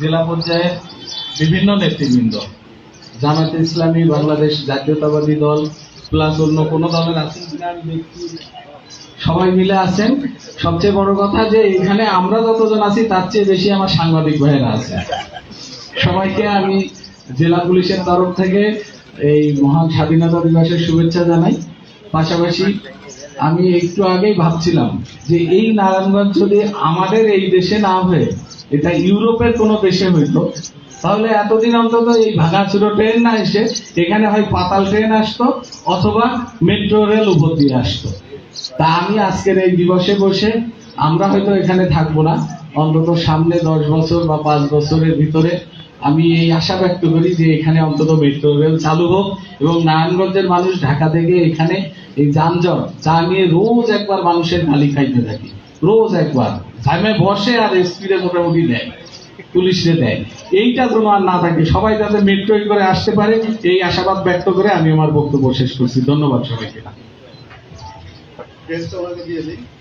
জেলা পর্যায়ে বিভিন্ন নেতৃবৃন্দ। জামাতে ইসলামী, বাংলাদেশ জাতীয়তাবাদী দল, প্লাস অন্য কোনো দলের আছেন কিনা আমি দেখছি সবাই মিলে আছেন। সবচেয়ে বড় কথা যে এখানে আমরা যতজন আছি, তার চেয়ে বেশি আমার সাংবাদিক ভাইয়েরা আছে। সবাইকে আমি জেলা পুলিশের তরফ থেকে এই মহান স্বাধীনতা দিবসের শুভেচ্ছা জানাই। পাশাপাশি আমি একটু আগেই ভাবছিলাম যে এই নারায়ণগঞ্জ যদি আমাদের এই দেশে না হয়ে, এটা ইউরোপের কোনো দেশে হইতো, তাহলে এতদিন অন্তত এই ভাঙাচুরো ট্রেন না এসে এখানে হয় পাতাল ট্রেন আসতো অথবা মেট্রো রেল উপর দিয়ে আসতো। তা আমি আজকের এই দিবসে বসে আমরা হয়তো এখানে থাকব না, অন্তত সামনে দশ বছর বা পাঁচ বছরের ভিতরে আমি এই আশা ব্যক্ত করি যে এখানে অন্তত মেট্রো রেল চালু হোক এবং নারায়ণগঞ্জের মানুষ ঢাকা থেকে এখানে এই যানজট চা নিয়ে রোজ একবার মানুষের গালি খাইতে থাকি। রোজ একবার। ঝামে বসে আর স্পিডে মোটামুটি দেয় পুলিশে দেয় এইটা যেন আর না থাকে, সবাই যাতে মেট্রো করে আসতে পারে, এই আশাবাদ ব্যক্ত করে আমি আমার বক্তব্য শেষ করছি। ধন্যবাদ সবাইকে।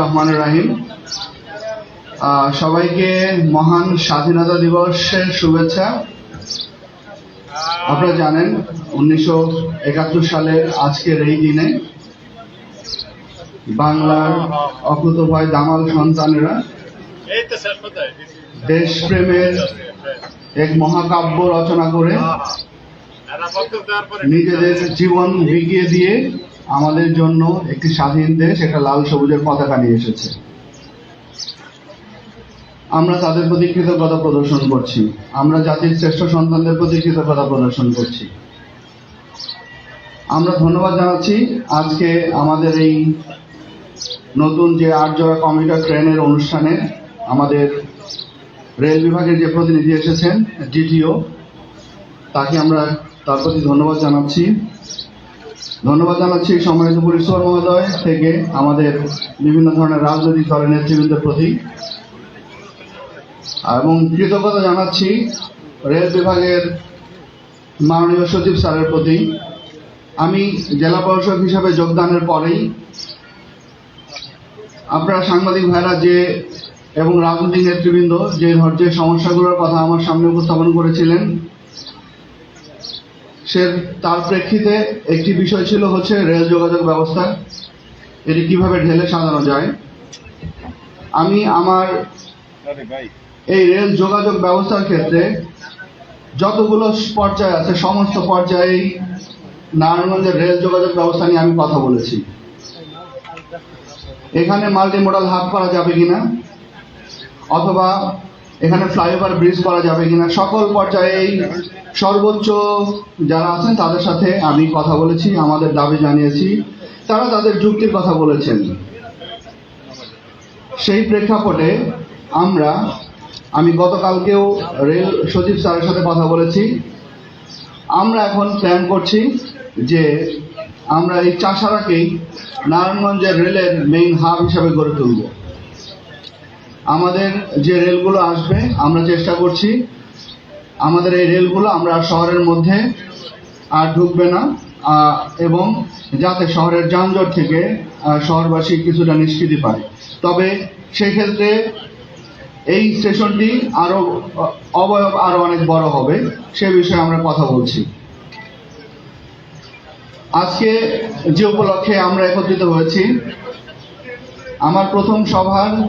রহমান রাহিম। সবাইকে মহান স্বাধীনতা দিবসের শুভেচ্ছা। আপনারা জানেন, উনিশশো একাত্তর সালের আজকের এই দিনে বাংলার অকুতভয় দামাল সন্তানেরা দেশপ্রেমের এক মহাকাব্য রচনা করে নিজেদের জীবন বিগিয়ে দিয়ে আমাদের জন্য একটি স্বাধীন দেশ, একটা লাল সবুজের পতাকা নিয়ে এসেছে। আমরা তাদের প্রতি কৃতজ্ঞতা প্রদর্শন করছি। আমরা জাতির শ্রেষ্ঠ সন্তানদের প্রতি কৃতজ্ঞতা প্রদর্শন করছি। আমরা ধন্যবাদ জানাচ্ছি আজকে আমাদের এই নতুন যে আটজোড়া কমিউটার ট্রেনের অনুষ্ঠানে আমাদের রেল বিভাগের যে প্রতিনিধি এসেছেন ডিটিও তাকে আমরা তার প্রতি ধন্যবাদ জানাচ্ছি। ধন্যবাদ জানাচ্ছি সম্মানিত পুলিশ মহোদয় থেকে আমাদের বিভিন্ন ধরনের রাজনৈতিক দলের নেতৃবৃন্দের প্রতি। এবং কৃতজ্ঞতা জানাচ্ছি রেল বিভাগের মাননীয় সচিব স্যারের প্রতি। আমি জেলা প্রশাসক হিসাবে যোগদানের পরেই আপনারা সাংবাদিক ভাইরা যে এবং রাজনৈতিক নেতৃবৃন্দ যে ধৈর্যের সমস্যাগুলোর কথা আমার সামনে উপস্থাপন করেছিলেন, সে তার প্রেক্ষিতে একটি বিষয় ছিল হচ্ছে রেল যোগাযোগ ব্যবস্থা। এটি কীভাবে ঢেলে সাজানো যায়? আমি আমার এই রেল যোগাযোগ ব্যবস্থার ক্ষেত্রে যতগুলো পর্যায় আছে, সমস্ত পর্যায়েই নারায়ণগঞ্জের রেল যোগাযোগ ব্যবস্থা নিয়ে আমি কথা বলেছি। এখানে মাল্টি মডাল হাব করা যাবে কিনা? অথবা এখানে ফ্লাইওভার ব্রিজ করা যাবে কিনা, সকল পর্যায়েই সর্বোচ্চ যারা আছেন তাদের সাথে আমি কথা বলেছি, আমাদের দাবি জানিয়েছি, তারা তাদের যুক্তির কথা বলেছেন। সেই প্রেক্ষাপটে আমরা, আমি গতকালকেও রেল সচিব স্যারের সাথে কথা বলেছি, আমরা এখন প্ল্যান করছি যে আমরা এই চাষারাকেই নারায়ণগঞ্জের রেলের মেইন হাব হিসাবে গড়ে তুলব। আমাদের যে রেলগুলো আসবে আমরা চেষ্টা করছি। আমাদের এই রেলগুলো আমরা শহরের মধ্যে আর ঢুকবে না। এবং যাতে শহরের যানজট থেকে শহরবাসী কিছুটা নিষ্কৃতি পায়। তবে সেক্ষেত্রে এই স্টেশনটি আরও আহ, অবয়ব আরও অনেক বড় হবে সে বিষয়ে আমরা কথা বলছি। আজকে যে উপলক্ষে আমরা একত্রিত হয়েছি আমার প্রথম সভার